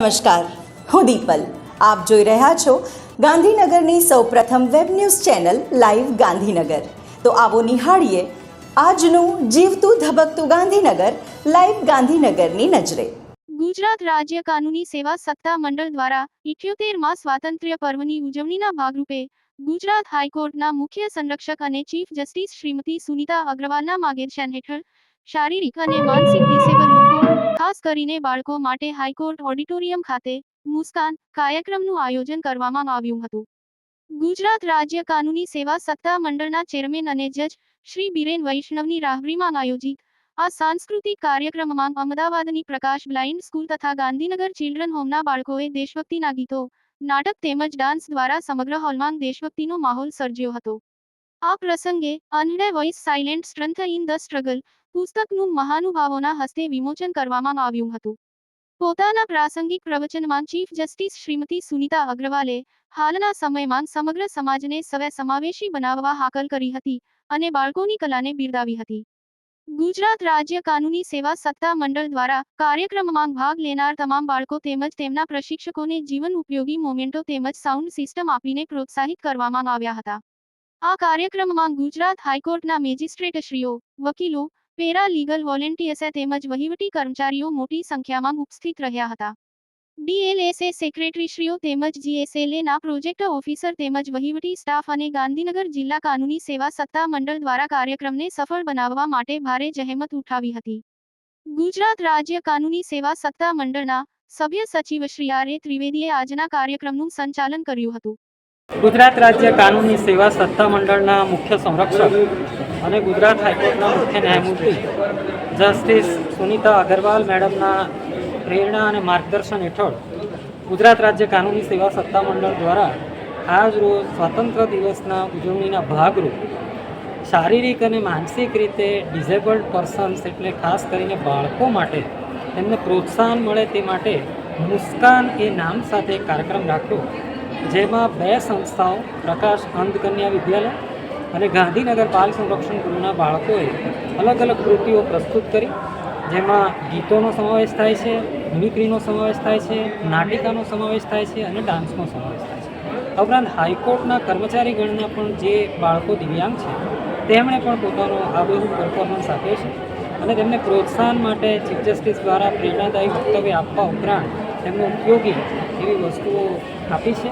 નમસ્કાર, હું દીપલ. આપ જોઈ રહ્યા છો ગાંધીનગરની સૌપ્રથમ web news channel live Gandhinagar. તો આવો નિહાળીએ આજનું જીવતું ધબકતું ગાંધીનગર, લાઈવ ગાંધીનગરની નજરે. ગુજરાત રાજ્ય કાનૂની સેવા સત્તા મંડળ દ્વારા ઇઠ્યોતેરમાં સ્વાતંત્ર્ય પર્વની ઉજવણીના ભાગરૂપે ગુજરાત હાઈકોર્ટના મુખ્ય સંરક્ષક અને ચીફ જસ્ટિસ શ્રીમતી સુનિતા અગ્રવાલના માર્ગદર્શન હેઠળ શારીરિક અને માનસિક ડિસેબલ લોકો ખાસ કરીને બાળકો માટે હાઈકોર્ટ ઓડિટોરિયમ ખાતે મુસ્કાન કાર્યક્રમનું આયોજન કરવામાં આવ્યું હતું. ગુજરાત રાજ્ય કાનૂની સેવા સત્તા મંડળના ચેરમેન અને જજ શ્રી બિરેન વૈષ્ણવની રાહબરીમાં આયોજિત આ સાંસ્કૃતિક કાર્યક્રમમાં અમદાવાદની પ્રકાશ બ્લાઇન્ડ સ્કૂલ તથા ગાંધીનગર ચિલ્ડ્રન હોમના બાળકોએ દેશભક્તિના ગીતો, નાટક તેમજ ડાન્સ દ્વારા સમગ્ર હોલમાં દેશભક્તિનો માહોલ સર્જ્યો હતો. આ પ્રસંગે unheard voice silent strength in the struggle પુસ્તકનું મહાનુભાવોના હસ્તે વિમોચન કરવામાં આવ્યું હતું. પોતાના પ્રાસંગિક પ્રવચનમાં ચીફ જસ્ટિસ શ્રીમતી સુનિતા અગ્રવાલે હાલના સમયમાં સમગ્ર સમાજને સવે સમાવેશી બનાવવા હાકલ કરી હતી અને બાળકોની કલાને બિરદાવી હતી. ગુજરાત રાજ્ય કાનૂની સેવા સત્તા મંડળ દ્વારા કાર્યક્રમમાં ભાગ લેનાર તમામ બાળકો તેમજ તેમના પ્રશિક્ષકોને જીવન ઉપયોગી મોમેન્ટો તેમજ સાઉન્ડ સિસ્ટમ આપીને પ્રોત્સાહિત કરવામાં આવ્યા હતા. આ કાર્યક્રમમાં ગુજરાત હાઈકોર્ટના મેજિસ્ટ્રેટશ્રીઓ, વકીલો પેરા લીગલ વોલેન્ટિયર્સે તેમજ વહીવટી કર્મચારીઓ મોટી સંખ્યામાં ઉપસ્થિત રહ્યા હતા. ડીએલએસએ સેક્રેટરીશ્રીઓ તેમજ જીએસએલએના પ્રોજેક્ટ ઓફિસર તેમજ વહીવટી સ્ટાફ અને ગાંધીનગર જિલ્લા કાનૂની સેવા સત્તા મંડળ દ્વારા કાર્યક્રમને સફળ બનાવવા માટે ભારે જહેમત ઉઠાવી હતી. ગુજરાત રાજ્ય કાનૂની સેવા સત્તા મંડળના સભ્ય સચિવ શ્રી આર એ ત્રિવેદીએ આજના કાર્યક્રમનું સંચાલન કર્યું હતું. ગુજરાત રાજ્ય કાનૂની સેવા સત્તા મંડળના મુખ્ય સંરક્ષક અને ગુજરાત હાઈકોર્ટના મુખ્ય ન્યાયમૂર્તિ જસ્ટિસ સુનિતા અગરવાલ મેડમના પ્રેરણા અને માર્ગદર્શન હેઠળ ગુજરાત રાજ્ય કાનૂની સેવા સત્તા મંડળ દ્વારા આજ રોજ સ્વતંત્ર દિવસના ઉજવણીના ભાગરૂપ શારીરિક અને માનસિક રીતે ડિઝેબલ્ડ પર્સન્સ એટલે ખાસ કરીને બાળકો માટે તેમને પ્રોત્સાહન મળે તે માટે મુસ્કાન એ નામ સાથે કાર્યક્રમ રાખ્યો. જેમાં બે સંસ્થાઓ, પ્રકાશ અંધકન્યા વિદ્યાલય અને ગાંધીનગર બાલ સંરક્ષણ ગૃહના બાળકોએ અલગ અલગ કૃતિઓ પ્રસ્તુત કરી. જેમાં ગીતોનો સમાવેશ થાય છે મિમિક્રીનો સમાવેશ થાય છે, નાટિકાનો સમાવેશ થાય છે અને ડાન્સનો સમાવેશ થાય છે. ઉપરાંત હાઈકોર્ટના કર્મચારીગણના પણ જે બાળકો દિવ્યાંગ છે, તેમણે પણ પોતાનો આબેહૂબ પરફોર્મન્સ આપ્યો છે અને તેમને પ્રોત્સાહન માટે ચીફ જસ્ટિસ દ્વારા પ્રેરણાદાયી વક્તવ્ય આપવા ઉપરાંત તેમનો ઉપયોગી એવી વસ્તુઓ આપી છે.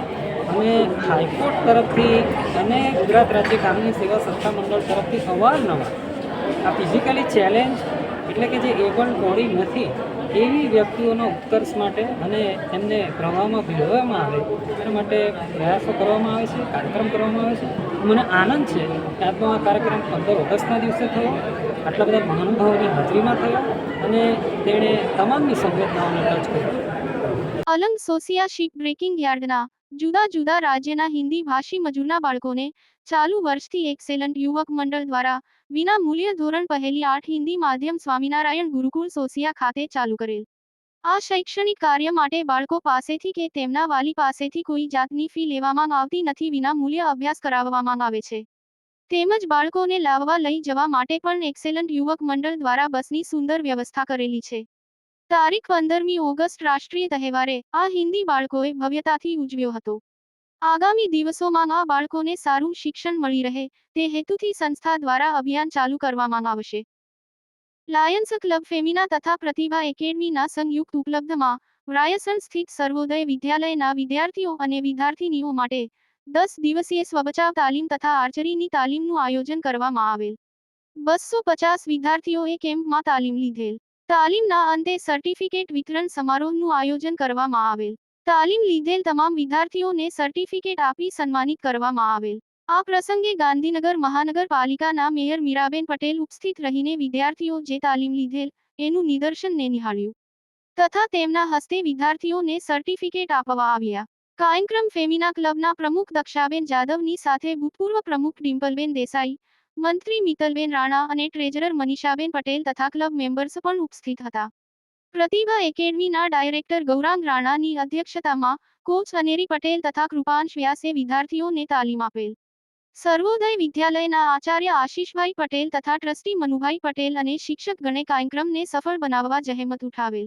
અને હાઈકોર્ટ તરફથી અને ગુજરાત રાજ્ય કાનૂની સેવા સત્તા મંડળ તરફથી અવારનવાર આ ફિઝિકલી ચેલેન્જ એટલે કે જે એબલ બોડી નથી, એવી વ્યક્તિઓના ઉત્કર્ષ માટે અને એમને પ્રવાહમાં ભેળવવામાં આવે, એના માટે પ્રયાસો કરવામાં આવે છે, કાર્યક્રમ કરવામાં આવે છે. મને આનંદ છે કે આજનો આ કાર્યક્રમ પંદર ઓગસ્ટના દિવસે થયો, આટલા બધા મહાનુભાવોની હાજરીમાં થયો અને તેણે તમામની સંવેદનાઓને ટચ કર્યો. અલંગ સોસિયા શીપ બ્રેકિંગ યાર્ડના જુદા જુદા રાજ્યના હિન્દી ભાષી મજૂરના બાળકોને ચાલુ વર્ષથી એક્સેલન્ટ યુવક મંડળ દ્વારા વિના મૂલ્ય ધોરણ પહેલી આઠ હિન્દી માધ્યમ સ્વામિનારાયણ ગુરુકુળ સોસિયા ખાતે ચાલુ કરેલ. આ શૈક્ષણિક કાર્ય માટે બાળકો પાસેથી કે તેમના વાલી પાસેથી કોઈ જાતની ફી લેવામાં આવતી નથી વિના મૂલ્ય અભ્યાસ કરાવવામાં આવે છે. તેમજ બાળકોને લાવવા લઈ જવા માટે પણ એક્સેલન્ટ યુવક મંડળ દ્વારા બસની સુંદર વ્યવસ્થા કરેલી છે. તારીખ પંદરમી ઓગસ્ટ રાષ્ટ્રીય તહેવારે આ હિન્દી બાળકોએ ભવ્યતાથી ઉજવ્યો હતો. આગામી દિવસોમાં આ બાળકોને સારું શિક્ષણ મળી રહે તે હેતુથી સંસ્થા દ્વારા અભિયાન ચાલુ કરવામાં આવશે. લાયન્સ ક્લબ ફેમિના તથા પ્રતિભા એકેડમીના સંયુક્ત ઉપલબ્ધમાં રાયસન સ્થિત સર્વોદય વિદ્યાલયના વિદ્યાર્થીઓ અને વિદ્યાર્થીનીઓ માટે દસ દિવસીય સ્વબચાવ તાલીમ તથા આર્ચરીની તાલીમનું આયોજન કરવામાં આવેલ. બસો પચાસ વિદ્યાર્થીઓએ કેમ્પમાં તાલીમ લીધેલ. તાલીમના અંતે સર્ટિફિકેટ વિતરણ સમારોહનું આયોજન કરવામાં આવેલ. તાલીમ લીધેલ તમામ વિદ્યાર્થીઓને સર્ટિફિકેટ આપી સન્માનિત કરવામાં આવેલ. આ પ્રસંગે ગાંધીનગર મહાનગરપાલિકાના મેયર મીરાબેન પટેલ ઉપસ્થિત રહીને વિદ્યાર્થીઓ જે તાલીમ લીધેલ એનું નિદર્શનને નિહાળ્યું. તથા તેમના હસ્તે વિદ્યાર્થીઓને સર્ટિફિકેટ આપવા આવ્યા. કાર્યક્રમ ફેમિના ક્લબના પ્રમુખ દક્ષાબેન જાદવની સાથે ભૂતપૂર્વ પ્રમુખ ડિમ્પલબેન દેસાઈ મંત્રી મિતલબેન રાણા અને ટ્રેઝરર મનીષાબેન પટેલ તથા ક્લબ મેમ્બર્સ પણ ઉપસ્થિત હતા. પ્રતિભા એકેડમીના ડાયરેક્ટર ગૌરાંગ રાણાની અધ્યક્ષતામાં કોચ અનેરી પટેલ તથા કૃપાંશ વ્યાસે વિદ્યાર્થીઓને તાલીમ આપેલ. સર્વોદય વિદ્યાલયના આચાર્ય આશીષભાઈ પટેલ તથા ટ્રસ્ટી મનુભાઈ પટેલ અને શિક્ષક ગણે કાર્યક્રમને સફળ બનાવવા જહેમત ઉઠાવેલ.